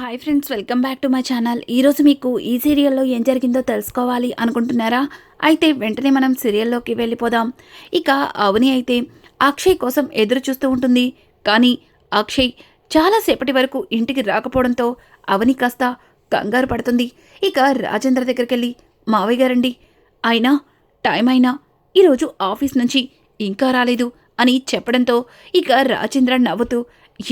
Hi friends welcome back to my channel. ఈరోజు మీకు ఈ సీరియల్లో ఏం జరిగిందో తెలుసుకోవాలి అనుకుంటున్నారా? అయితే వెంటనే మనం సీరియల్లోకి వెళ్ళిపోదాం. ఇక అవని అయితే అక్షయ్ కోసం ఎదురు చూస్తూ ఉంటుంది. కానీ అక్షయ్ చాలాసేపటి వరకు ఇంటికి రాకపోవడంతో అవని కాస్త కంగారు పడుతుంది. ఇక రాజేంద్ర దగ్గరికి వెళ్ళి మావయ్య గారండి. అయినా టైం అయినా ఈరోజు ఆఫీస్ నుంచి ఇంకా రాలేదు అని చెప్పడంతో ఇక రాజేంద్ర నవ్వుతూ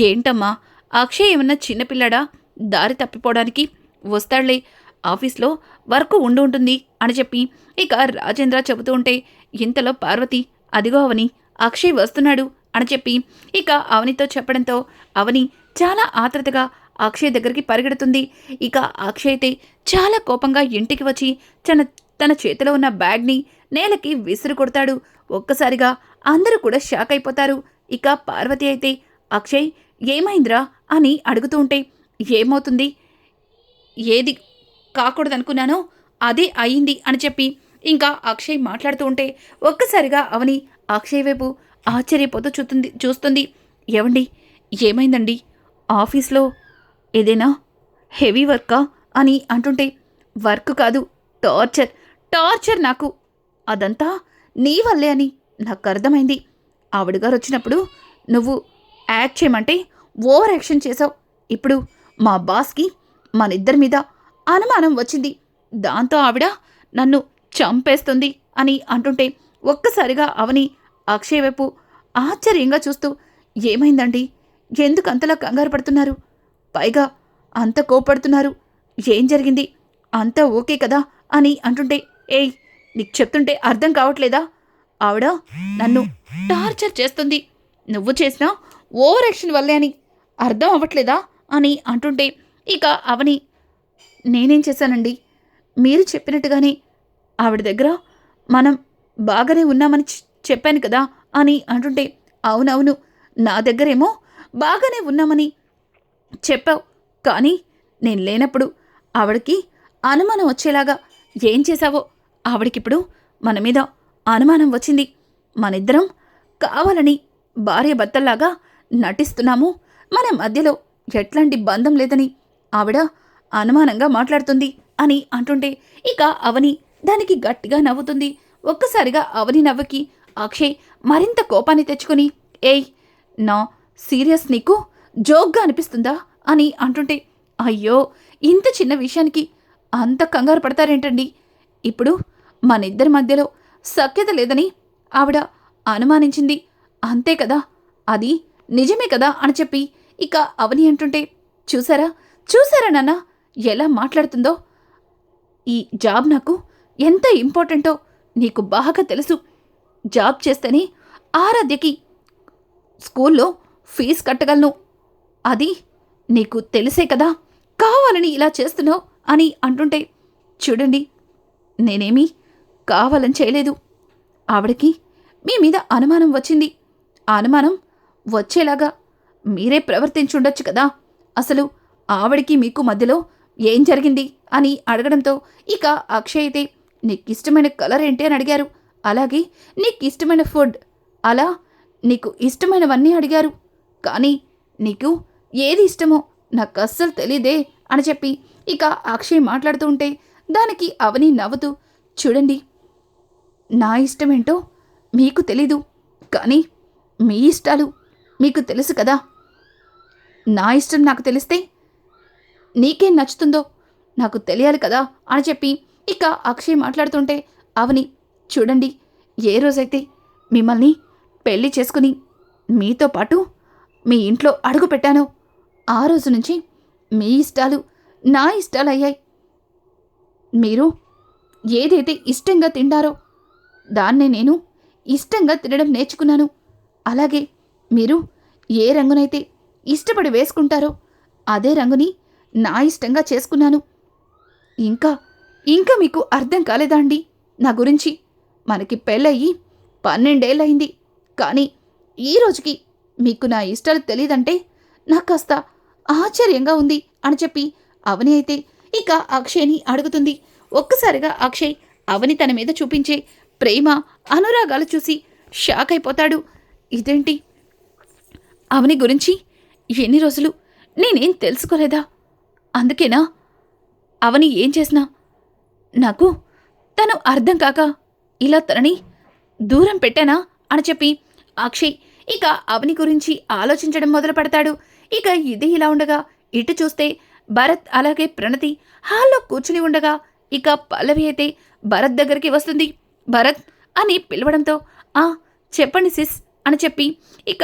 ఏంటమ్మా అక్షయ్ ఏమన్నా చిన్నపిల్లడా దారి తప్పిపోవడానికి వస్తాడులే ఆఫీస్లో వర్క్ ఉండి ఉంటుంది అని చెప్పి ఇక రాజేంద్ర చెబుతూ ఉంటే ఇంతలో పార్వతి అదిగో అవని అక్షయ్ వస్తున్నాడు అని చెప్పి ఇక అవనితో చెప్పడంతో అవని చాలా ఆత్రతగా అక్షయ్ దగ్గరికి పరిగెడుతుంది. ఇక అక్షయ్ అయితే చాలా కోపంగా ఇంటికి వచ్చి తన తన చేతిలో ఉన్న బ్యాగ్ని నేలకి విసురు కొడతాడు. ఒక్కసారిగా అందరూ కూడా షాక్ అయిపోతారు. ఇక పార్వతి అయితే అక్షయ్ ఏమైందిరా? అని అడుగుతూ ఉంటే ఏమవుతుంది? ఏది కాకూడదనుకున్నానో అదే అయింది అని చెప్పి ఇంకా అక్షయ్ మాట్లాడుతూ ఉంటే ఒక్కసారిగా అవని అక్షయ్ వైపు ఆశ్చర్యపోతూ చూస్తుంది చూస్తుంది. ఏమండి ఏమైందండి? ఆఫీస్లో ఏదైనా హెవీ వర్కా అని అంటుంటే వర్క్ కాదు టార్చర్. టార్చర్ నాకు. అదంతా నీ వల్లే అని నాకు అర్థమైంది. ఆవిడగారు వచ్చినప్పుడు నువ్వు యాక్ట్ చేయమంటే ఓవర్ యాక్షన్ చేసావు. ఇప్పుడు మా బాస్కి మనిద్దరి మీద అనుమానం వచ్చింది. దాంతో ఆవిడ నన్ను చంపేస్తుంది అని అంటుంటే ఒక్కసారిగా అవని అక్షయ్ వైపు ఆశ్చర్యంగా చూస్తూ ఏమైందండి? ఎందుకు అంతలా కంగారు పడుతున్నారు? పైగా అంత కోపడుతున్నారు ఏం జరిగింది? అంతా ఓకే కదా? అని అంటుంటే ఏయ్ నీకు చెప్తుంటే అర్థం కావట్లేదా? ఆవిడ నన్ను టార్చర్ చేస్తుంది. నువ్వు చేసిన ఓవర్ యాక్షన్ వల్లే అని అర్థం అవ్వట్లేదా? అని అంటుంటే ఇక అవని నేనేం చేశానండి? మీరు చెప్పినట్టుగానే ఆవిడ దగ్గర మనం బాగానే ఉన్నామని చెప్పాను కదా అని అంటుంటే అవునవును నా దగ్గరేమో బాగానే ఉన్నామని చెప్పావు. కానీ నేను లేనప్పుడు ఆవిడకి అనుమానం వచ్చేలాగా ఏం చేశావో ఆవిడకిప్పుడు మన మీద అనుమానం వచ్చింది. మనిద్దరం కావాలని భార్య భర్తల్లాగా నటిస్తున్నాము. మన మధ్యలో ఎట్లాంటి బంధం లేదని ఆవిడ అనుమానంగా మాట్లాడుతుంది అని అంటుంటే ఇక అవని దానికి గట్టిగా నవ్వుతుంది. ఒక్కసారిగా అవని నవ్వకి అక్షయ్ మరింత కోపాన్ని తెచ్చుకుని ఏయ్ నా సీరియస్ నీకు జోక్గా అనిపిస్తుందా? అని అంటుంటే అయ్యో ఇంత చిన్న విషయానికి అంత కంగారు పడతారేంటండి? ఇప్పుడు మన ఇద్దరి మధ్యలో సఖ్యత లేదని ఆవిడ అనుమానించింది. అంతే కదా? అది నిజమే కదా? అని చెప్పి ఇక అవని అంటుంటే చూసారా? చూసారా నాన్న? ఎలా మాట్లాడుతుందో? ఈ జాబ్ నాకు ఎంత ఇంపార్టెంటో నీకు బాగా తెలుసు. జాబ్ చేస్తేనే ఆరాధ్యకి స్కూల్లో ఫీజు కట్టగలను. అది నీకు తెలిసే కదా? కావాలని ఇలా చేస్తున్నావు? అని అంటుంటే చూడండి నేనేమీ కావాలని చేయలేదు. ఆవిడకి మీ మీద అనుమానం వచ్చింది. అనుమానం వచ్చేలాగా మీరే ప్రవర్తించుండొచ్చు కదా. అసలు ఆవిడికి మీకు మధ్యలో ఏం జరిగింది? అని అడగడంతో ఇక అక్షయ్ అయితే నీకు ఇష్టమైన కలర్ ఏంటి అని అడిగారు. అలాగే నీకు ఇష్టమైన ఫుడ్? అలా నీకు ఇష్టమైనవన్నీ అడిగారు. కానీ నీకు ఏది ఇష్టమో నాకు అస్సలు తెలీదే అని చెప్పి ఇక అక్షయ్ మాట్లాడుతూ ఉంటే దానికి అవని నవ్వుతూ చూడండి నా ఇష్టమేంటో మీకు తెలీదు. కానీ మీ ఇష్టాలు మీకు తెలుసు కదా. నా ఇష్టం నాకు తెలిస్తే నీకేం నచ్చుతుందో నాకు తెలియాలి కదా అని చెప్పి ఇక అక్షయ్ మాట్లాడుతుంటే అవని చూడండి ఏ రోజైతే మిమ్మల్ని పెళ్ళి చేసుకుని మీతో పాటు మీ ఇంట్లో అడుగు పెట్టానో ఆ రోజు నుంచి మీ ఇష్టాలు నా ఇష్టాలు అయ్యాయి. మీరు ఏదైతే ఇష్టంగా తిండారో దాన్నే నేను ఇష్టంగా తినడం నేర్చుకున్నాను. అలాగే మీరు ఏ రంగునైతే ఇష్టపడి వేసుకుంటారో అదే రంగుని నా ఇష్టంగా చేసుకున్నాను. ఇంకా ఇంకా మీకు అర్థం కాలేదా అండి? నా గురించి మనకి పెళ్ళయి పన్నెండేళ్ళయింది. కానీ ఈ రోజుకి మీకు నా ఇష్టాలు తెలియదంటే నాకు కాస్త ఆశ్చర్యంగా ఉంది అని చెప్పి అవని అయితే ఇక అక్షయ్ని అడుగుతుంది. ఒక్కసారిగా అక్షయ్ అవని తన మీద చూపించే ప్రేమ అనురాగాలు చూసి షాక్ అయిపోతాడు. ఇదేంటి? అవని గురించి ఎన్ని రోజులు నేనేం తెలుసుకోలేదా? అందుకేనా? అవని ఏం చేసినా? నాకు తను అర్థం కాక ఇలా తనని దూరం పెట్టానా? అని చెప్పి అక్షయ్ ఇక అవని గురించి ఆలోచించడం మొదలు పెడతాడు. ఇక ఇది ఇలా ఉండగా ఇటు చూస్తే భరత్ అలాగే ప్రణతి హాల్లో కూర్చుని ఉండగా ఇక పల్లవి అయితే భరత్ దగ్గరికి వస్తుంది. భరత్ అని పిలవడంతో ఆ చెప్పండి సిస్ అని చెప్పి ఇక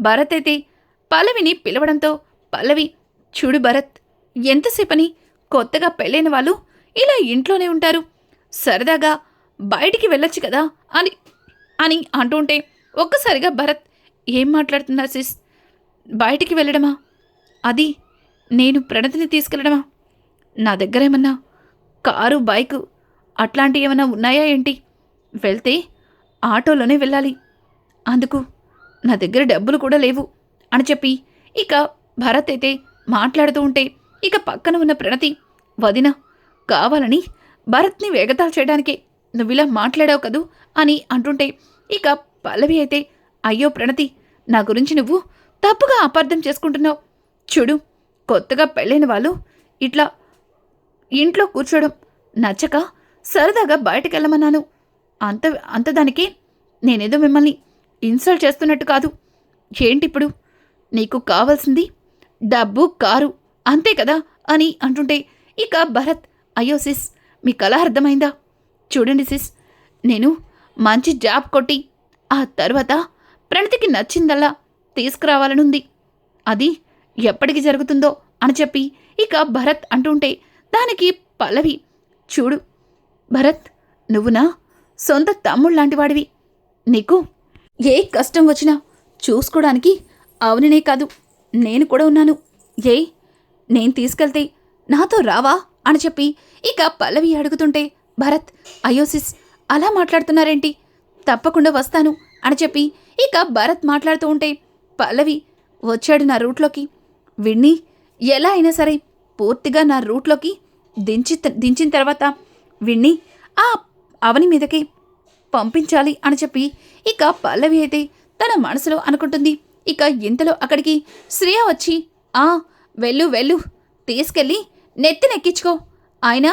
భరత్ అయితే పల్లవిని పిలవడంతో పల్లవి చూడు భరత్ ఎంతసేపని కొత్తగా పెళ్ళైన వాళ్ళు ఇలా ఇంట్లోనే ఉంటారు. సరదాగా బయటికి వెళ్ళొచ్చు కదా అని అని అంటుంటే ఒక్కసారిగా భరత్ ఏం మాట్లాడుతున్నారు సిస్? బయటికి వెళ్ళడమా? అది నేను ప్రణతిని తీసుకెళ్ళడమా? నా దగ్గర ఏమన్నా కారు బైకు అట్లాంటివి ఏమైనా ఉన్నాయా ఏంటి? వెళ్తే ఆటోలోనే వెళ్ళాలి. అందుకు నా దగ్గర డబ్బులు కూడా లేవు అని చెప్పి ఇక భరత్ అయితే మాట్లాడుతూ ఉంటే ఇక పక్కన ఉన్న ప్రణతి వదిన కావాలని భరత్ని వేగతాలు చేయడానికే నువ్విలా మాట్లాడావు కదూ అని అంటుంటే ఇక పల్లవి అయితే అయ్యో ప్రణతి నా గురించి నువ్వు తప్పుగా అపార్థం చేసుకుంటున్నావు. చూడు కొత్తగా పెళ్ళైన వాళ్ళు ఇట్లా ఇంట్లో కూర్చోడం నచ్చక సరదాగా బయటకెళ్ళమన్నాను. అంత అంతదానికి నేనేదో మిమ్మల్ని ఇన్సల్ట్ చేస్తున్నట్టు కాదు. ఏంటిప్పుడు? నీకు కావాల్సింది డబ్బు కారు అంతే కదా అని అంటుంటే ఇక భరత్ అయ్యో సిస్ మీ కళ అర్థమైందా? చూడండి సిస్ నేను మంచి జాబ్ కొట్టి ఆ తర్వాత ప్రణతికి నచ్చిందల్లా తీసుకురావాలనుంది. అది ఎప్పటికి జరుగుతుందో అని చెప్పి ఇక భరత్ అంటుంటే దానికి పల్లవి చూడు భరత్ నువ్వు నా సొంత తమ్ముళ్ళ లాంటివాడివి నీకు ఏ కష్టం వచ్చినా చూసుకోవడానికి అవునినే కాదు నేను కూడా ఉన్నాను. ఏ నేను తీసుకెళ్తే నాతో రావా అని చెప్పి ఇక పల్లవి అడుగుతుంటే భరత్ అయోసిస్ అలా మాట్లాడుతున్నారేంటి? తప్పకుండా వస్తాను అని చెప్పి ఇక భరత్ మాట్లాడుతూ ఉంటే పల్లవి వచ్చాడు నా రూట్లోకి. విన్ని ఎలా అయినా సరే పూర్తిగా నా రూట్లోకి దించి దించిన తర్వాత విన్ని ఆ అవని మీదకి పంపించాలి అని చెప్పి ఇక పల్లవి అయితే తన మనసులో అనుకుంటుంది. ఇక ఇంతలో అక్కడికి శ్రేయ వచ్చి ఆ వెళ్ళు వెళ్ళు తీసుకెళ్ళి నెత్తినెక్కించుకో. ఆయన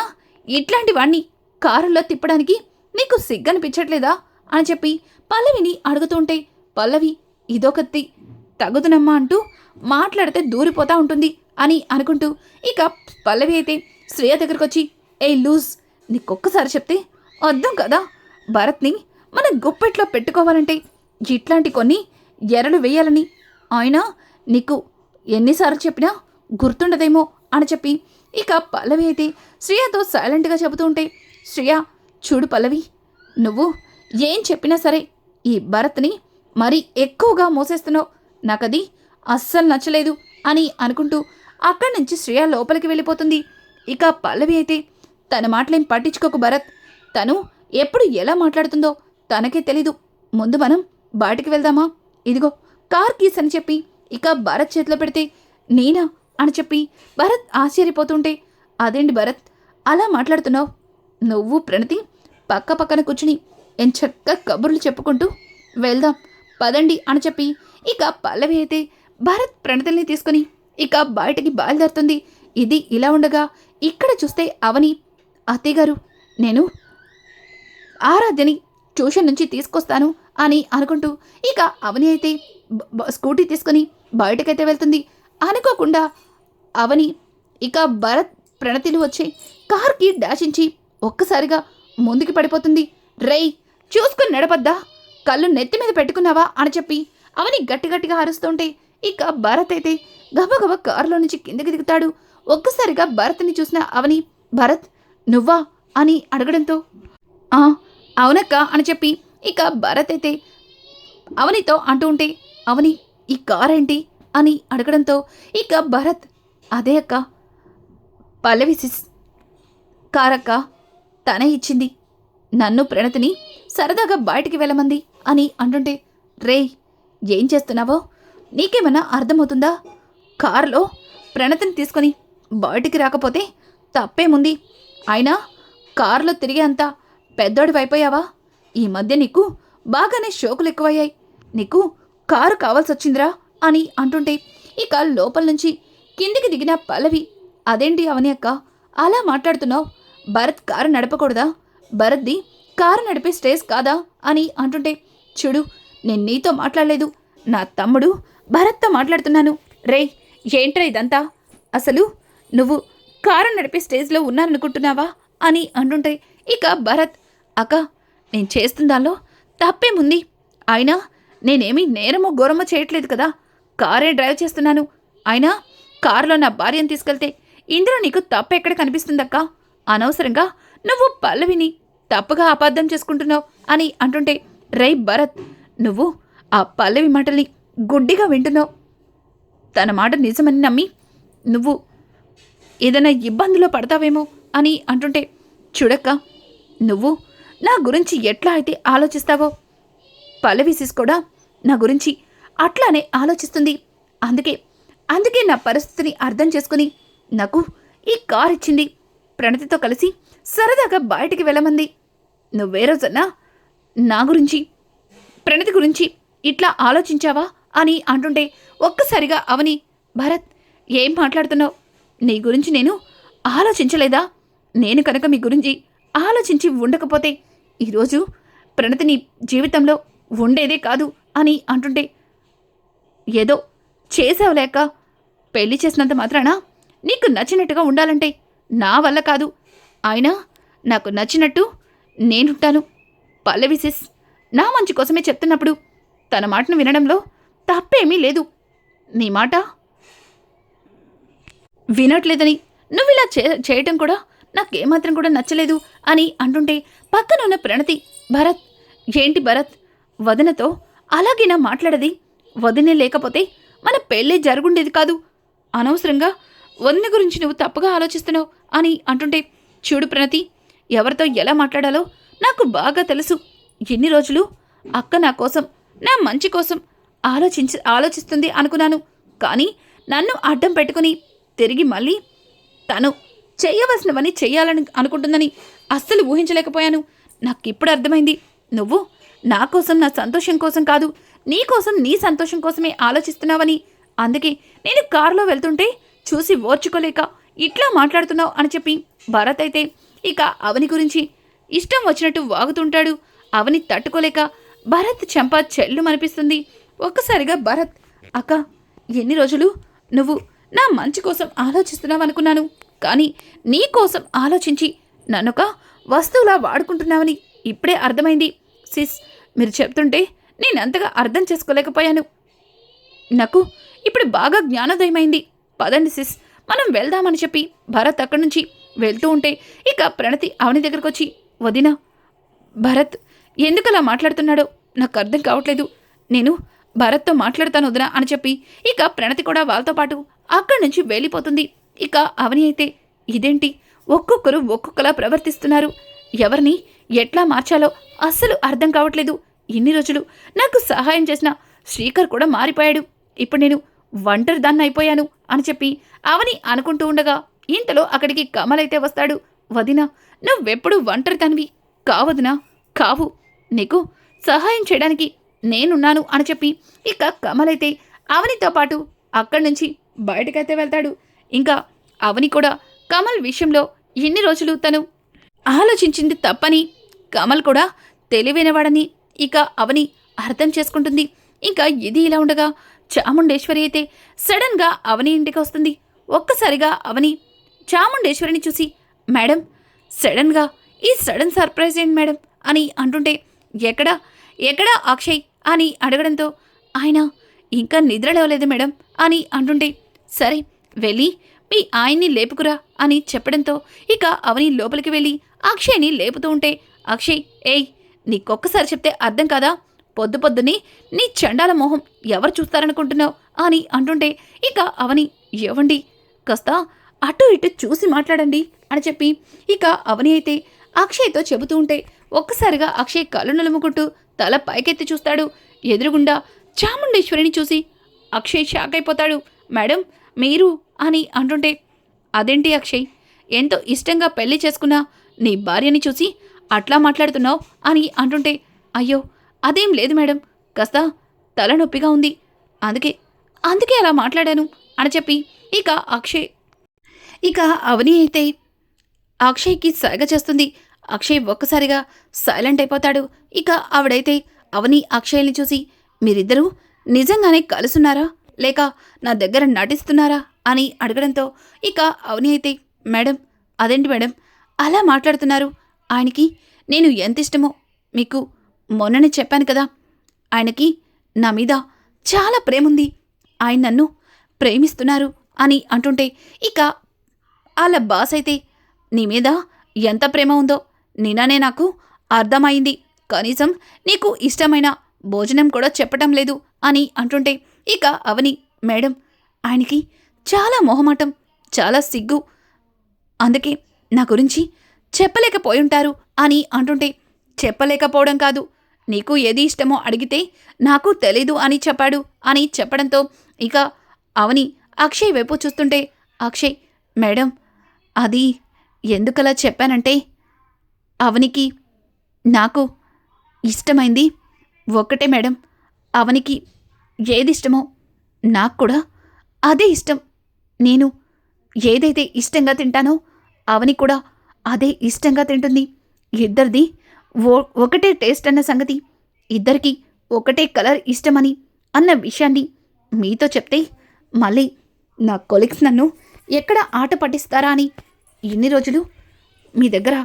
ఇట్లాంటి వాణ్ణి కారులో తిప్పడానికి నీకు సిగ్గనిపించట్లేదా? అని చెప్పి పల్లవిని అడుగుతుంటే పల్లవి ఇదొకత్తి తగుదునమ్మా అంటూ మాట్లాడితే దూరిపోతా ఉంటుంది అని అనుకుంటూ ఇక పల్లవి అయితే శ్రేయ దగ్గరకు వచ్చి ఏ లూజ్ నీకొక్కసారి చెప్తే అర్థం కదా? భరత్ని మన గుప్పెట్లో పెట్టుకోవాలంటే ఇట్లాంటి కొన్ని ఎరలు వేయాలని. ఆయన నీకు ఎన్నిసార్లు చెప్పినా గుర్తుండదేమో అని చెప్పి ఇక పల్లవి అయితే శ్రేయతో సైలెంట్గా చెబుతూ ఉంటే శ్రేయ చూడు పల్లవి నువ్వు ఏం చెప్పినా సరే ఈ భరత్ని మరీ ఎక్కువగా మోసేస్తున్నావు. నాకది అస్సలు నచ్చలేదు అని అనుకుంటూ అక్కడి నుంచి శ్రేయ లోపలికి వెళ్ళిపోతుంది. ఇక పల్లవి అయితే తన మాటలేం పట్టించుకోకు భరత్. తను ఎప్పుడు ఎలా మాట్లాడుతుందో తనకే తెలీదు. ముందు మనం బయటికి వెళ్దామా? ఇదిగో కార్ కీస్ అని చెప్పి ఇక భరత్ చేతిలో పెడితే నేనా? అని చెప్పి భరత్ ఆశ్చర్యపోతుంటే అదేంటి భరత్ అలా మాట్లాడుతున్నావు? నువ్వు ప్రణతి పక్క పక్కన కూర్చుని ఎంచక్క కబుర్లు చెప్పుకుంటూ వెళ్దాం పదండి అని చెప్పి ఇక పల్లవి అయితే భరత్ ప్రణతిని తీసుకుని ఇక బయటికి బయలుదేరుతుంది. ఇది ఇలా ఉండగా ఇక్కడ చూస్తే అవని అత్తయ్యగారు నేను ఆరాధ్యని ట్యూషన్ నుంచి తీసుకొస్తాను అని అనుకుంటూ ఇక అవని అయితే స్కూటీ తీసుకుని బయటకైతే వెళ్తుంది. అనుకోకుండా అవని ఇక భరత్ ప్రణతిలు వచ్చి కార్కి డాషించి ఒక్కసారిగా ముందుకి పడిపోతుంది. రేయ్ చూసుకుని నడపద్దా? కళ్ళు నెత్తి మీద పెట్టుకున్నావా? అని చెప్పి అవని గట్టి గట్టిగా అరుస్తుంటే ఇక భరత్ అయితే గబగబ కారులో నుంచి కిందకి దిగుతాడు. ఒక్కసారిగా భరత్ని చూసిన అవని భరత్ నువ్వా? అని అడగడంతో "ఆ, అవునక్క అని చెప్పి ఇక భరత్ అయితే అవనితో అంటూ ఉంటే అవని ఈ కార్ ఏంటి అని అడగడంతో ఇక భరత్ అదే అక్క పల్లవి సిస్ కారక్క తనే ఇచ్చింది. నన్ను ప్రణతిని సరదాగా బయటికి వెళ్ళమంది అని అంటుంటే రే ఏం చేస్తున్నావో? నీకేమైనా అర్థమవుతుందా? కారులో ప్రణతిని తీసుకొని బయటికి రాకపోతే తప్పేముంది? అయినా కారులో తిరిగే పెద్దోడివైపోయావా ఈ మధ్య నీకు బాగానే షోకులు ఎక్కువయ్యాయి. నీకు కారు కావాల్సి వచ్చిందిరా అని అంటుంటే ఇక లోపల నుంచి కిందికి దిగిన పల్లవి అదేంటి అవని అక్క? అలా మాట్లాడుతున్నావు? భరత్ కారు నడపకూడదా? భరత్ది కారు నడిపే స్టేజ్ కాదా? అని అంటుంటే చూడు నేను నీతో మాట్లాడలేదు. నా తమ్ముడు భరత్తో మాట్లాడుతున్నాను. రే ఏంట్రా ఇదంతా? అసలు నువ్వు కారు నడిపే స్టేజ్లో ఉన్నారనుకుంటున్నావా అని అంటుంటే ఇక భరత్ అక్క నేను చేస్తున్న దానిలో తప్పేముంది? అయినా నేనేమీ నేరమో ఘోరమో చేయట్లేదు కదా. కారే డ్రైవ్ చేస్తున్నాను. అయినా కారులో నా భార్యను తీసుకెళ్తే ఇందులో నీకు తప్పు ఎక్కడ కనిపిస్తుందక్క? అనవసరంగా నువ్వు పల్లవిని తప్పుగా అపార్థం చేసుకుంటున్నావు అని అంటుంటే రై భరత్ నువ్వు ఆ పల్లవి మాటల్ని గుడ్డిగా వింటున్నావు. తన మాట నిజమని నమ్మి నువ్వు ఏదైనా ఇబ్బందిలో పడతావేమో అని అంటుంటే చూడక్క నువ్వు నా గురించి ఎట్లా అయితే ఆలోచిస్తావో? పల్లవిసిస్ కూడా నా గురించి అట్లానే ఆలోచిస్తుంది. అందుకే అందుకే నా పరిస్థితిని అర్థం చేసుకుని నాకు ఈ కార్ ఇచ్చింది. ప్రణతితో కలిసి సరదాగా బయటికి వెళ్ళమంది. నువ్వే రోజన్నా నా గురించి ప్రణతి గురించి ఇట్లా ఆలోచించావా అని అంటుంటే ఒక్కసారిగా అవని భరత్ ఏం మాట్లాడుతున్నావు? నీ గురించి నేను ఆలోచించలేదా? నేను కనుక మీ గురించి ఆలోచించి ఉండకపోతే ఈరోజు ప్రణతి నీ జీవితంలో ఉండేదే కాదు అని అంటుంటే ఏదో చేసావులేక పెళ్ళి చేసినంత మాత్రాన? నీకు నచ్చినట్టుగా ఉండాలంటే నా వల్ల కాదు. అయినా నాకు నచ్చినట్టు నేనుంటాను. పల్లవి సిస్ నా మంచి కోసమే చెప్తున్నప్పుడు తన మాటను వినడంలో తప్పేమీ లేదు. నీ మాట వినట్లేదని నువ్వు ఇలా చే చేయటం కూడా నాకేమాత్రం కూడా నచ్చలేదు అని అంటుంటే పక్కనున్న ప్రణతి భరత్ ఏంటి భరత్? వదనతో అలాగేనా మాట్లాడది? వదినే లేకపోతే మన పెళ్ళే జరుగుండేది కాదు. అనవసరంగా వదిన గురించి నువ్వు తప్పుగా ఆలోచిస్తున్నావు అని అంటుంటే చూడు ప్రణతి ఎవరితో ఎలా మాట్లాడాలో నాకు బాగా తెలుసు. ఎన్ని రోజులు అక్క నా కోసం నా మంచి కోసం ఆలోచించి ఆలోచిస్తుంది అనుకున్నాను. కానీ నన్ను అడ్డం పెట్టుకుని తిరిగి మళ్ళీ తను చేయవలసినవన్నీ చేయాలని అనుకుంటుందని అస్సలు ఊహించలేకపోయాను. నాకు ఇప్పుడు అర్థమైంది. నువ్వు నా కోసం నా సంతోషం కోసం కాదు నీ కోసం నీ సంతోషం కోసమే ఆలోచిస్తున్నావని. అందుకే నేను కారులో వెళ్తుంటే చూసి ఓర్చుకోలేక ఇట్లా మాట్లాడుతున్నావు అని చెప్పి భరత్ అయితే ఇక అవని గురించి ఇష్టం వచ్చినట్టు వాగుతుంటాడు. అవని తట్టుకోలేక భరత్ చెంప చెల్లు అనిపిస్తుంది ఒక్కసారిగా భరత్ అక్క ఎన్ని రోజులు నువ్వు నా మంచి కోసం ఆలోచిస్తున్నావు అనుకున్నాను కానీ నీకోసం ఆలోచించి నన్నొక వస్తువులా వాడుకుంటున్నావని ఇప్పుడే అర్థమైంది. సిస్ మీరు చెప్తుంటే నేను అంతగా అర్థం చేసుకోలేకపోయాను. నాకు ఇప్పుడు బాగా జ్ఞానోదయమైంది. పదండి సిస్ మనం వెళ్దామని చెప్పి భరత్ అక్కడి నుంచి వెళ్తూ ఉంటే ఇక ప్రణతి అవని దగ్గరకు వచ్చి వదినా భరత్ ఎందుకలా మాట్లాడుతున్నాడో నాకు అర్థం కావట్లేదు. నేను భరత్తో మాట్లాడతాను వదినా అని చెప్పి ఇక ప్రణతి కూడా వాళ్ళతో పాటు అక్కడి నుంచి వెళ్ళిపోతుంది. ఇక అవని అయితే ఇదేంటి? ఒక్కొక్కరు ఒక్కొక్కలా ప్రవర్తిస్తున్నారు. ఎవరిని ఎట్లా మార్చాలో అస్సలు అర్థం కావట్లేదు. ఇన్ని రోజులు నాకు సహాయం చేసిన శ్రీకర్ కూడా మారిపోయాడు. ఇప్పుడు నేను ఒంటరి దాన్ని అయిపోయాను అని చెప్పి అవని అనుకుంటూ ఉండగా ఇంతలో అక్కడికి కమలైతే వస్తాడు. వదినా నువ్వెప్పుడు ఒంటరి తనివి కావదునా కావు. నీకు సహాయం చేయడానికి నేనున్నాను అని చెప్పి ఇక కమలైతే అవనితో పాటు అక్కడి నుంచి బయటకైతే వెళ్తాడు. ఇంకా అవని కూడా కమల్ విషయంలో ఎన్ని రోజులు తను ఆలోచించింది తప్పని కమల్ కూడా తెలివైనవాడని ఇక అవని అర్థం చేసుకుంటుంది. ఇంకా ఇది ఇలా ఉండగా చాముండేశ్వరి అయితే సడన్గా అవని ఇంటికి వస్తుంది. ఒక్కసారిగా అవని చాముండేశ్వరిని చూసి మేడం సడన్గా ఈ సడన్ సర్ప్రైజ్ ఏంటి మేడం? అని అంటుంటే ఎక్కడా ఎక్కడా అక్షయ్? అని అడగడంతో ఆయన ఇంకా నిద్ర లేవలేదు మేడం అని అంటుంటే సరే వెళ్ళి మీ ఆయన్ని లేపుకురా అని చెప్పడంతో ఇక అవని లోపలికి వెళ్ళి అక్షయ్ని లేపుతూ ఉంటే అక్షయ్ ఏయ్ నీకొక్కసారి చెప్తే అర్థం కాదా? పొద్దు పొద్దుని నీ చండాల మొహం ఎవరు చూస్తారనుకుంటున్నావు? అని అంటుంటే ఇక అవని ఏవండి కాస్త అటు ఇటు చూసి మాట్లాడండి అని చెప్పి ఇక అవని అయితే అక్షయ్తో చెబుతూ ఉంటే ఒక్కసారిగా అక్షయ్ కళ్ళు నలుముకుంటూ తల పైకెత్తి చూస్తాడు. ఎదురుగుండా చాముండేశ్వరిని చూసి అక్షయ్ షాక్ అయిపోతాడు. మేడం మీరు? అని అంటుంటే అదేంటి అక్షయ్? ఎంతో ఇష్టంగా పెళ్ళి చేసుకున్న నీ భార్యని చూసి అట్లా మాట్లాడుతున్నావు? అని అంటుంటే అయ్యో అదేం లేదు మేడం. కాస్త తలనొప్పిగా ఉంది. అందుకే అందుకే అలా మాట్లాడాను అని చెప్పి ఇక అక్షయ్ ఇక అవని అయితే అక్షయ్కి సైగ చేస్తుంది. అక్షయ్ ఒక్కసారిగా సైలెంట్ అయిపోతాడు. ఇక ఆవిడైతే అవని అక్షయ్ని చూసి మీరిద్దరూ నిజంగానే కలుసున్నారా? లేక నా దగ్గర నటిస్తున్నారా అని అడగడంతో ఇక అవని అయితే మేడం అదేంటి మేడం? అలా మాట్లాడుతున్నారు. ఆయనకి నేను ఎంత ఇష్టమో మీకు మొన్ననే చెప్పాను కదా. ఆయనకి నా మీద చాలా ప్రేముంది. ఆయన నన్ను ప్రేమిస్తున్నారు అని అంటుంటే ఇక వాళ్ళ బాస్ అయితే నీ మీద ఎంత ప్రేమ ఉందో నిన్ననే నాకు అర్థమైంది. కనీసం నీకు ఇష్టమైన భోజనం కూడా చెప్పటం లేదు అని అంటుంటే ఇక అవని మేడం ఆయనకి చాలా మొహమాటం చాలా సిగ్గు. అందుకే నా గురించి చెప్పలేకపోయుంటారు అని అంటుంటే చెప్పలేకపోవడం కాదు. నీకు ఏది ఇష్టమో అడిగితే నాకు తెలీదు అని చెప్పాడు అని చెప్పడంతో ఇక అవని అక్షయ్ వైపు చూస్తుంటే అక్షయ్ మేడం అది ఎందుకలా చెప్పానంటే అవనికి నాకు ఇష్టమైంది ఒక్కటే మేడం. అవనికి ఏది ఇష్టమో నాకు కూడా అదే ఇష్టం. నేను ఏదైతే ఇష్టంగా తింటానో అవని కూడా అదే ఇష్టంగా తింటుంది. ఇద్దరిది ఓ ఒకటే టేస్ట్ అన్న సంగతి ఇద్దరికి ఒకటే కలర్ ఇష్టమని అన్న విషయాన్ని మీతో చెప్తే మళ్ళీ నా కొలీగ్స్ నన్ను ఎక్కడ ఆట పట్టిస్తారా అని ఇన్ని రోజులు మీ దగ్గర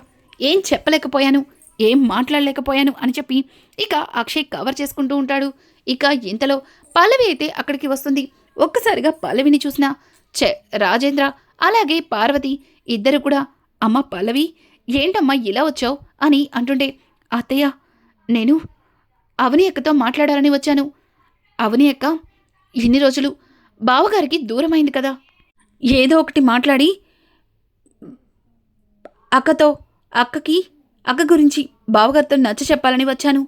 ఏం చెప్పలేకపోయాను ఏం మాట్లాడలేకపోయాను అని చెప్పి ఇక అక్షయ్ కవర్ చేసుకుంటూ ఉంటాడు. ఇక ఇంతలో పల్లవి అయితే అక్కడికి వస్తుంది. ఒక్కసారిగా పల్లవిని చూసిన చె రాజేంద్ర అలాగే పార్వతి ఇద్దరు కూడా అమ్మ పల్లవి ఏంటమ్మా ఇలా వచ్చావు? అని అంటుండే అత్తయ్య నేను అవని అక్కతో మాట్లాడాలని వచ్చాను. అవని అక్క ఇన్ని రోజులు బావగారికి దూరమైంది కదా. ఏదో ఒకటి మాట్లాడి అక్కతో అక్కకి అక్క గురించి బావగారితో నచ్చ చెప్పాలని వచ్చాను.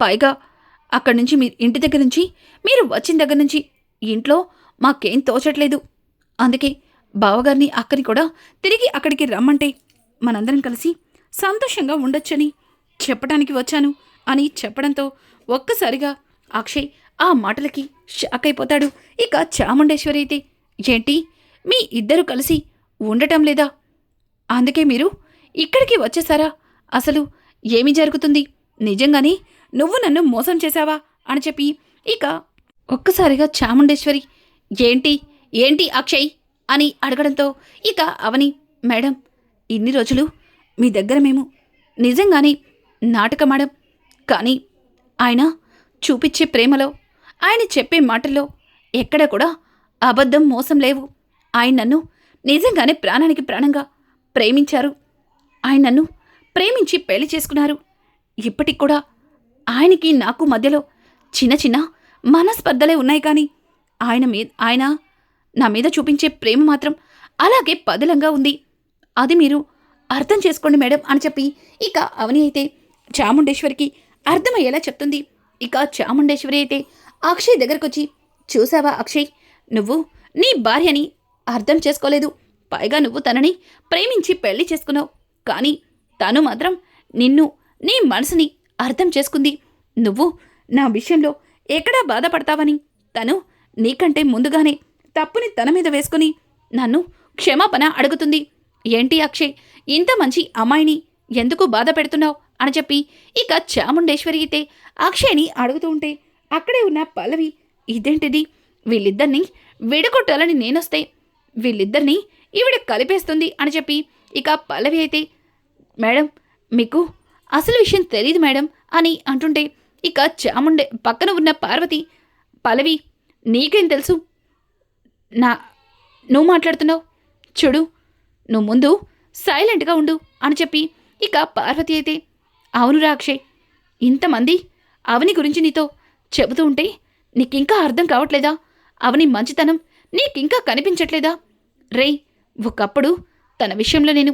పైగా అక్కడి నుంచి మీ ఇంటి దగ్గర నుంచి మీరు వచ్చిన దగ్గర నుంచి ఇంట్లో మాకేం తోచట్లేదు. అందుకే బావగారిని అక్కని కూడా తిరిగి అక్కడికి రమ్మంటే మనందరం కలిసి సంతోషంగా ఉండొచ్చని చెప్పడానికి వచ్చాను అని చెప్పడంతో ఒక్కసారిగా అక్షయ్ ఆ మాటలకి షాక్ అయిపోతాడు. ఇక చాముండేశ్వరి అయితే ఏంటి? మీ ఇద్దరు కలిసి ఉండటం లేదా? అందుకే మీరు ఇక్కడికి వచ్చేసారా? అసలు ఏమి జరుగుతుంది? నిజంగానే నువ్వు నన్ను మోసం చేశావా? అని చెప్పి ఇక ఒక్కసారిగా చాముండేశ్వరి ఏంటి? ఏంటి అక్షయ్? అని అడగడంతో ఇక అవని మేడం ఇన్ని రోజులు మీ దగ్గర మేము నిజంగానే నాటకమాడం కానీ ఆయన చూపించే ప్రేమలో ఆయన చెప్పే మాటల్లో ఎక్కడ కూడా అబద్ధం మోసం లేవు. ఆయన నన్ను నిజంగానే ప్రాణానికి ప్రాణంగా ప్రేమించారు. ఆయన నన్ను ప్రేమించి పెళ్ళి చేసుకున్నారు. ఇప్పటికి కూడా ఆయనకి నాకు మధ్యలో చిన్న చిన్న మనస్పర్ధలే ఉన్నాయి కానీ ఆయన మీద ఆయన నా మీద చూపించే ప్రేమ మాత్రం అలాగే పదిలంగా ఉంది. అది మీరు అర్థం చేసుకోండి మేడం అని చెప్పి ఇక అవని అయితే చాముండేశ్వరికి అర్థమయ్యేలా చెప్తుంది. ఇక చాముండేశ్వరి అయితే అక్షయ్ దగ్గరకు వచ్చి చూసావా అక్షయ్ నువ్వు నీ భార్యని అర్థం చేసుకోలేదు. పైగా నువ్వు తనని ప్రేమించి పెళ్ళి చేసుకున్నావు. కానీ తను మాత్రం నిన్ను నీ మనసుని అర్థం చేసుకుంది. నువ్వు నా విషయంలో ఎక్కడా బాధపడతావని? తను నీకంటే ముందుగానే తప్పుని తన మీద వేసుకుని నన్ను క్షమాపణ అడుగుతుంది. ఏంటి అక్షయ్ ఇంత మంచి అమ్మాయిని ఎందుకు బాధ పెడుతున్నావు? అని చెప్పి ఇక చాముండేశ్వరి అయితే అక్షయ్ని అడుగుతూ ఉంటే అక్కడే ఉన్న పల్లవి ఇదేంటిది? వీళ్ళిద్దరిని విడగొట్టాలని నేనొస్తే వీళ్ళిద్దరిని ఈవిడ కలిపేస్తుంది అని చెప్పి ఇక పల్లవి అయితే మేడం మీకు అసలు విషయం తెలియదు మేడం అని అంటుంటే ఇక చాముండే పక్కన ఉన్న పార్వతి పలవి నీకేం తెలుసు? నా నువ్వు మాట్లాడుతున్నావు? చూడు నువ్వు ముందు సైలెంట్గా ఉండు అని చెప్పి ఇక పార్వతి అయితే అవును రాక్షయ్ ఇంతమంది అవని గురించి నీతో చెబుతూ ఉంటే నీకింకా అర్థం కావట్లేదా? అవని మంచితనం నీకింకా కనిపించట్లేదా? రేయ్ ఒకప్పుడు తన విషయంలో నేను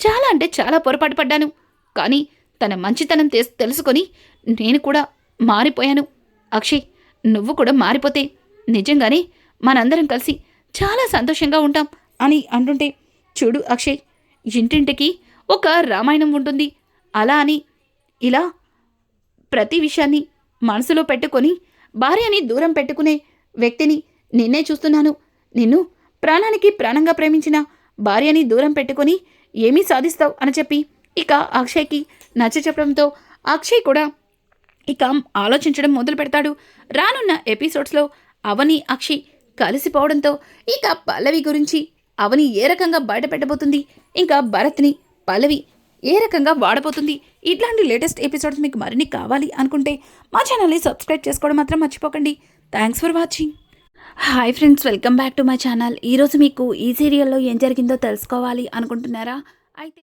చాలా అంటే చాలా పొరపాటు పడ్డాను. కానీ తన మంచితనం తె తెలుసుకొని నేను కూడా మారిపోయాను. అక్షయ్ నువ్వు కూడా మారిపోతే నిజంగానే మనందరం కలిసి చాలా సంతోషంగా ఉంటాం అని అంటుంటే చూడు అక్షయ్ ఇంటింటికి ఒక రామాయణం ఉంటుంది. అలా అని ఇలా ప్రతి విషయాన్ని మనసులో పెట్టుకొని భార్యని దూరం పెట్టుకునే వ్యక్తిని నిన్నే చూస్తున్నాను. నిన్ను ప్రాణానికి ప్రాణంగా ప్రేమించిన భార్యని దూరం పెట్టుకొని ఏమీ సాధిస్తావు అని చెప్పి ఇక అక్షయ్కి నచ్చ చెప్పడంతో అక్షయ్ కూడా ఇక ఆలోచించడం మొదలు పెడతాడు. రానున్న ఎపిసోడ్స్లో అవని అక్షయ్ కలిసిపోవడంతో ఇక పల్లవి గురించి అవని ఏ రకంగా బయట పెట్టబోతుంది ఇంకా భరత్ని పల్లవి ఏ రకంగా వాడబోతుంది? ఇట్లాంటి లేటెస్ట్ ఎపిసోడ్స్ మీకు మరిన్ని కావాలి అనుకుంటే మా ఛానల్ని సబ్స్క్రైబ్ చేసుకోవడం మాత్రం మర్చిపోకండి. Thanks for watching hi friends welcome back to my channel ఈరోజు మీకు ఈ సీరియల్లో ఏం జరిగిందో తెలుసుకోవాలి అనుకుంటున్నారా? అయితే